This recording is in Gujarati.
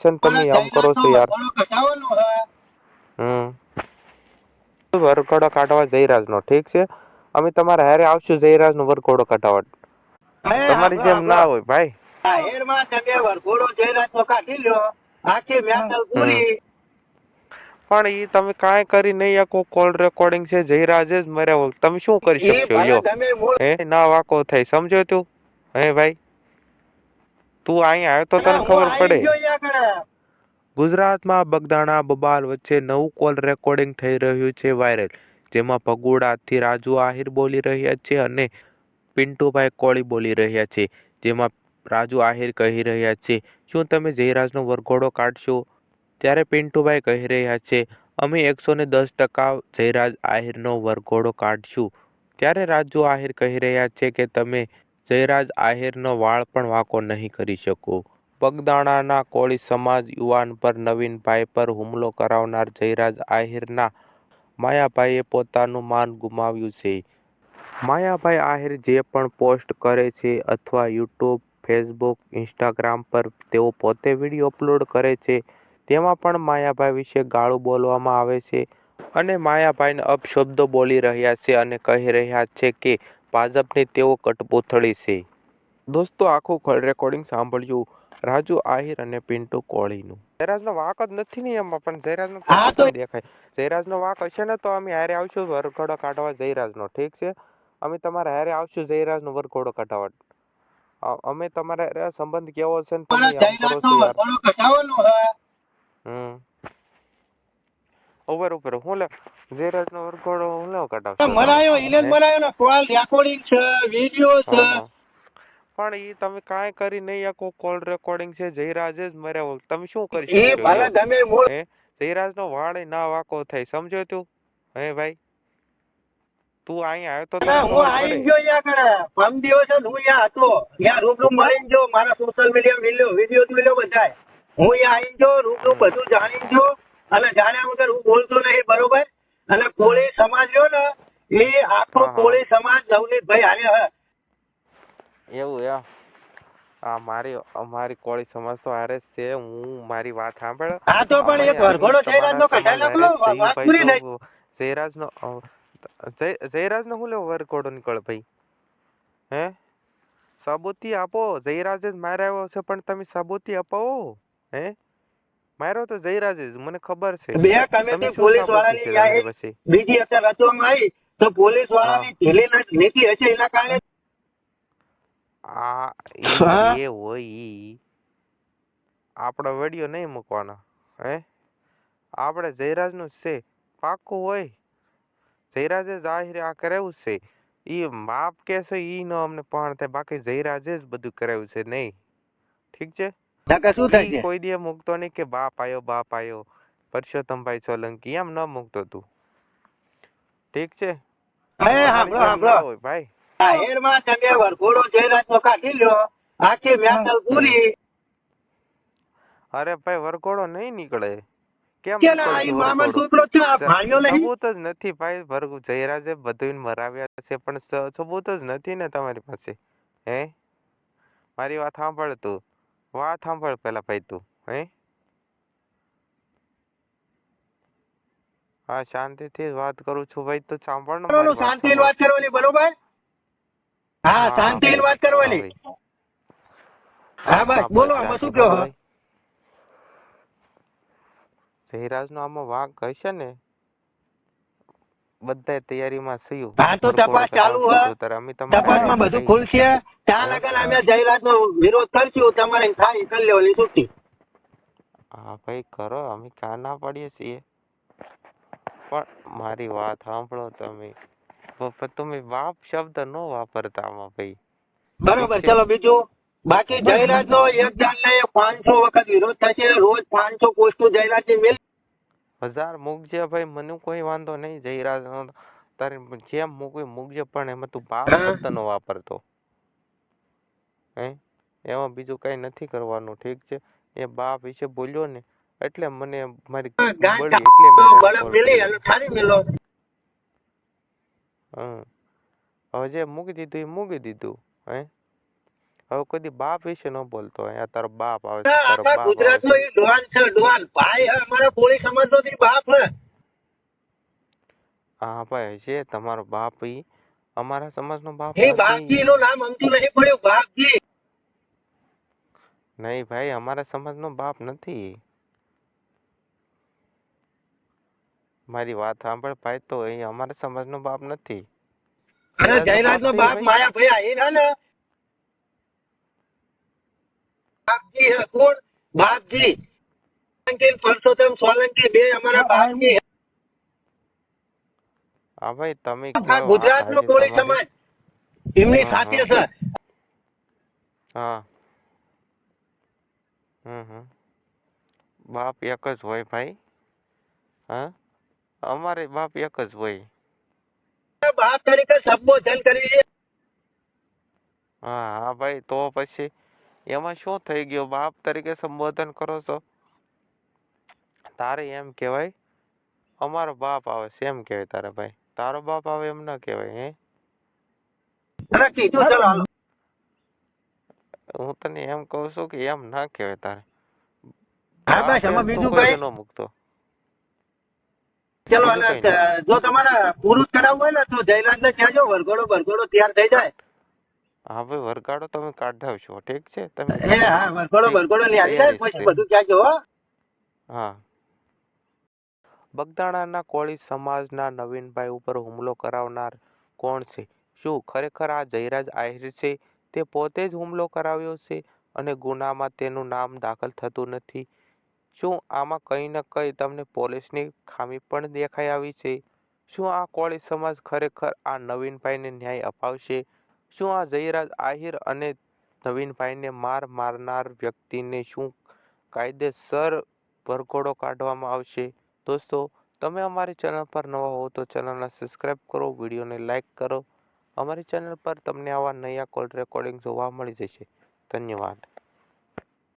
છે ને તમે આમ કરો છો યાર. હમ. વરઘોડો કાઢવા જયરાજનો ઠીક છે? અમે તમારા હારે આવશું જયરાજનો વરઘોડો કાઢવા તમારી જેમ ના હોય ભાઈ. આખી પણ ઈ તમે કાંઈ કરી નહીં શકો કોલ રેકોર્ડિંગ છે જયરાજે જ મર્યા તમે શું કરી શકશો? લ્યો. હે? ના વાકો થાય સમજો તું? હે ભાઈ? તું અહીંયા આવ્યો તો તને ખબર પડે. ગુજરાતમાં બગદાણા બબાલ વચ્ચે નવું કોલ રેકોર્ડિંગ થઈ રહ્યું છે વાયરલ જેમાં ભગુડાથી રાજુ આહિર બોલી રહ્યા છે અને પિન્ટુભાઈ કોળી બોલી રહ્યા છે જેમાં રાજુ આહિર કહી રહ્યા છે શું તમે જયરાજનો વરઘોડો કાઢશો? ત્યારે પિન્ટુભાઈ કહી રહ્યા છે અમે એકસો ને દસ ટકા જયરાજ આહિરનો વરઘોડો કાઢશું. ત્યારે રાજુ આહિર કહી રહ્યા છે કે તમે જયરાજ આહિરનો વાળ પણ વાંકો નહીં કરી શકો. બગદાણાના કોળી સમાજ યુવાન પર નવીનભાઈ પર હુમલો કરાવનાર જયરાજ આહિરના માયાભાઈએ પોતાનું માન ગુમાવ્યું છે. માયાભાઈ આહિર જે પણ પોસ્ટ કરે છે અથવા યુટ્યુબ, ફેસબુક, ઇન્સ્ટાગ્રામ પર તેઓ પોતે વીડિયો અપલોડ કરે છે, તેમાં પણ માયાભાઈ વિશે ગાળું બોલવામાં આવે છે અને માયાભાઈને અપશબ્દો બોલી રહ્યા છે અને કહી રહ્યા છે કે ભાજપની તેઓ કઠપૂથળી છે. દોસ્તો આખું કોલ રેકોર્ડિંગ સાંભળ્યું. રાજુ આહિર અને પિન્ટુ કોળીનું. જયરાજનો વાક જ નથી ને એમાં પણ જયરાજનો હા તો- દેખાય. જયરાજનો વાક હશે ને તો અમે હારે આવશું વરઘોડો કાઢવા જયરાજનો ઠીક છે? અમે તમારા હારે આવશું જયરાજનો વરઘોડો કાઢવા. અમે તમારા સંબંધ કેવો છે ને તમે પણ આમ કરો જયરાજનો છો યાર વરઘોડો કઢાવવાનો હે. હમ ઉપર ઉપર હું લે જયરાજનો વરઘોડો હું લેવો કાઢો તમે? મરાયો ઇલેજ મરાયો ને કોલ રેકોર્ડિંગ છે વિડિયો છે. પણ ઈ તમે કાંઈ કરી નહીં આખો કોલ રેકોર્ડિંગ છે જયરાજે જ મર્યા હોય. તમે શું કરી એ ભલે તમે મૂળ જયરાજનો વાળ ના વાકો થાય સમજો તું? હે ભાઈ? તું અહીંયા આવ્યો તો હું આવી ગયો અહીંયા કરે પમ દિવસે હું અહીંયા હતો. ત્યાં રૂબરૂ મળીને જો મારા સોશિયલ મીડિયા વિડિયો વિડિયો લો બધાય. હું અહીંયા આવી ગયો રૂબરૂ બધું જાણી ગયો. અને જાણ્યા વગર હું બોલતો નહીં બરોબર? અને કોળી સમાજ રહ્યો ને એ આખો. કોળી સમાજ નવનીતભાઈ હારે હે. એવું એમ. આ મારી અમારી કોળી સમાજ તો હારે છે હું મારી વાત સાંભળ. હા તો પણ એક વરઘોડો જયરાજનો કઢાઈ નાખલો વાત પૂરી નહીં જયરાજનો જયરાજનો હું લેવો વરઘોડો નીકળ ભાઈ? હે? સાબુતી આપો જયરાજે જ માર્યો છે પણ તમે સાબુતી અપાવો હે? માર્યો તો જયરાજે જ મને ખબર છે. બે તમે પોલીસ વાળાની બીજી અત્યારે રચવામાં આવી તો પોલીસ વાળાની ઢીલી નીતિ હશે એના કારણે? આ એ હોય આપણો વીડિયો નહીં મૂકવાનો હે? આપણે જયરાજનું છે પાક્કું હોય. જયરાજે જાહેર આ કરાવ્યું છે. ઈ માપ કે છે ઈ ન અમને પણ થાય બાકી જયરાજે જ બધું કરાવ્યું છે નહીં? ઠીક છે? નકર શું થાય છે? કોઈ દી મૂકતો નહીં કે બાપ આયો બાપ આયો. પરસોત્તમભાઈ સોલંકી એમ ન મૂકતો તું. ઠીક છે? હે હાંભળો હોય ભાઈ. આ હેરમાં તમે વરઘોડો જયરાજનો કાઢી લ્યો આખી મહેસલ પૂરી. અરે ભાઈ વરઘોડો નહીં નીકળે. કેમ સબૂત જ નથી ભાઈ વરઘુ જયરાજે બધું મરાવ્યા છે પણ સબૂત જ નથી ને તમારી પાસે. હે? મારી વાત સાંભળ તું. વાત સાંભળ પહેલાં ભાઈ તું હે હા શાંતિથી જ વાત કરું છું ભાઈ તું સાંભળ ને મારી વાત કરવાની બરોબર હા હા, વાત કરવાની હા બસ બોલો આમાં શું કહો જયરાજ નો આમાં વાંક હશે ને બધાય તૈયારીમાં થયું. હા, તો તપાસ ચાલુ. તપાસમાં બધું ખુલશે. ત્યાં લગન અમે જાહેરાતનો વિરોધ કરશું. તમારે થાય કરી લેવાની છૂટી હા ભાઈ કરો. અમે કા ના પાડીએ છીએ. પણ મારી વાત સાંભળો તમે. તમે બાપ શબ્દ ન વાપરતા આમાં ભાઈ. બરોબર ચલો બીજું. બાકી જયરાજનો એક જાણને પાંચસો વખત વિરોધ થશે રોજ પાંચસો પોસ્ટો જયરાજની મિલ હજાર મૂકજે ભાઈ મને કોઈ વાંધો નહીં જયરાજ તારે જેમ મૂકવી મૂકજે પણ એમાં તું બાપ હા. શબ્દ નો વાપરતો હે? એમાં બીજું કઈ નથી કરવાનું ઠીક છે? એ બાપ વિશે બોલ્યો ને એટલે મને મારી બળી એટલે હવે જે મૂકી દીધું એ મૂકી દીધું હે? હવે કોઈ બાપ વિશે ન બોલતો અહીંયા તારો બાપ આવે છે તારો બાપ ગુજરાતનો આવે ડોન છે. ડોન ભાઈ હે અમારા કોળી સમાજ નો બાપ હે. હા ભાઈ છે તમારો બાપ ઈ અમારા સમાજનો બાપ એ બાપજી નું નામ અમતું નહીં પડ્યું બાપજી. નહીં ભાઈ અમારા સમાજનો બાપ નથી. મારી વાત સાંભળ ભાઈ તો એ અમારા સમાજનો બાપ નથી. અરે જયરાજ નો બાપ? માયા ભયા એ ના ને. બાપજી હે કોણ? બાપજી. સોલંકી ને પરસોત્તમ સોલંકી બે અમારા બાપજી હે. હા ભાઈ તમે આ કયો ગુજરાત નો વાત કોળી આજે સમાજ. તમારી? એમની હા, સાથે હા. છે. હા. હમ હમ. બાપ એક જ હોય ભાઈ. હા? અમારે બાપ એક જ હોય. બાપ તરીકે સંબોધન કરી છે. હા હા ભાઈ તો પછી એમાં શું થઈ ગયું? બાપ તરીકે સંબોધન કરો છો. તારે એમ કહેવાય અમારો બાપ આવે છે. એમ કહેવાય તારે ભાઈ. તારો બાપ આવે એમ ન કહેવાય હે? હું તને એમ કહું છું કે એમ ના કહેવાય તારે. મૂકતો. ચલો. જો તમારે પૂરું કરાવવું હોય ને તો જયરાજ ને કહેજો વરઘોડો વરઘોડો તૈયાર થઈ જાય. હા ભાઈ વરગાડો તમે કાઢાવશો ઠીક છે? તમે એ હા વરગાડો વરગાડો ની આવી પછી બધું ક્યાં જો હા. બગદાણાના કોળી સમાજના નવીનભાઈ ઉપર હુમલો કરાવનાર કોણ છે? શું ખરેખર આ જયરાજ આહિર છે? તે પોતે જ હુમલો કરાવ્યો છે અને ગુનામાં તેનું નામ દાખલ થતું નથી. શું આમાં કંઈ ને કંઈ તમને પોલીસની ખામી પણ દેખાઈ આવી છે? શું આ કોળી સમાજ ખરેખર આ નવીનભાઈને ન્યાય અપાવશે? શું આ જયરાજ આહિર અને નવીનભાઈને માર મારનાર વ્યક્તિને શું કાયદેસર વરઘોડો કાઢવામાં આવશે? દોસ્તો, તમે અમારી ચેનલ પર નવા હો તો ચેનલને સબસ્ક્રાઈબ કરો, વિડીયોને લાઇક કરો. અમારી ચેનલ પર તમને આવા નયા કોલ રેકોર્ડિંગ જોવા મળી જશે. ધન્યવાદ.